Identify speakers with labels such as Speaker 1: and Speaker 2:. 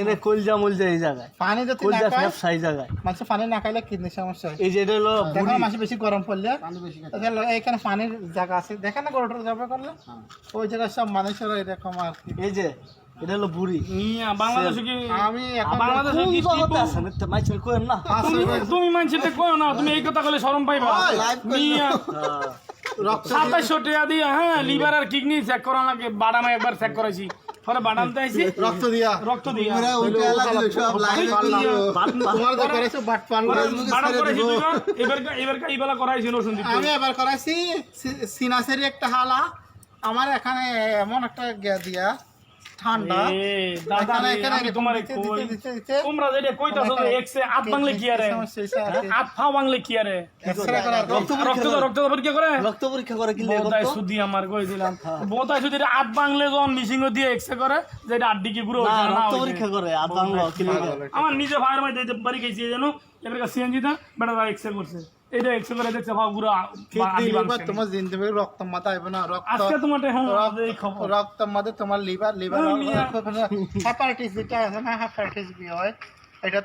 Speaker 1: এনে কলজা মলজা এই জায়গায়।
Speaker 2: পানি যদি না
Speaker 1: কলজা
Speaker 2: খায়
Speaker 1: ফ্যাপসা জায়গায়।
Speaker 2: মানুষ পানি না খাইলে কিডনি সমস্যা হয়।
Speaker 1: এই যে এটা হলো
Speaker 2: দেখো
Speaker 1: বুড়ি।
Speaker 2: মাছ বেশি গরম পড়লে। তাহলে এইখানে পানির জায়গা আছে। দেখেন না গরুটার যাবে করলে? ওই জায়গায় সব মানুষেরা এরকম আর কি।
Speaker 1: এই যে এটা হলো বুড়ি।
Speaker 3: বাংলাদেশে কি
Speaker 2: আমি এখন
Speaker 3: বাংলাদেশে কি
Speaker 1: মাইছেল কোয়েন না।
Speaker 3: তুমি মানছিতে কই না তুমি এই কথা কইলে শরম পাইবা। মিয়া
Speaker 1: হ্যাঁ।
Speaker 2: রক্ত
Speaker 3: সাতাশশো টাকা দিয়ে হ্যাঁ লিভার আর কিডনি চেক করা লাগে বাদামে একবার চেক করাইছি। পরে
Speaker 2: রক্ত দিয়া
Speaker 3: রক্ত লাইন
Speaker 2: তোমার যে করেছ বাট পান
Speaker 3: বাদাম করাইছি দুইবার এবার এবার এইবেলা করাইছি রসুন দিতে
Speaker 2: আমি এবার করাইছি সিনাসেরি একটা হালা। আমার এখানে এমন একটা গ্যা দিয়া। ঠান্ডা।
Speaker 3: দাদা
Speaker 2: এখানে
Speaker 3: তোমারে তোমরা যেটা কইতাছো যে এক্সে আট বাংলে কি আরে?
Speaker 2: সমস্যা হয়েছে আর কি।
Speaker 3: আট ফা বাংলে কি আরে?
Speaker 1: রক্ত
Speaker 3: রক্ত রক্ত পরীক্ষা করে।
Speaker 1: রক্ত পরীক্ষা করে কিনলে
Speaker 3: বোতাই সুদি আমার কই দিলাম। বোতাই সুদি আট বাংলে যখন মিশিং দিয়ে এক্সে করে যেটা আট ডিকি গুঁড়ো
Speaker 1: না
Speaker 3: হইছে, না
Speaker 1: রক্ত
Speaker 3: হইছে।
Speaker 1: পরীক্ষা করে আর বাংলা কিনলে।
Speaker 3: আমার নিজে ভাইয়ের মধ্যে দিতে পারি গেছি জানো? এবার সিএনজি টা বেটা এক্সে করছে। এটা এক্সে করে দেখছে
Speaker 2: লিভার তোমার জিন্দগি রক্ত মাথা আইবে না রক্ত
Speaker 3: আজকে তোমার খবর
Speaker 2: রক্ত তোমার লিভার লিভার
Speaker 3: হ্যাঁ,
Speaker 2: যেটা আছে না হেপাটাইটিস বি হয় এটা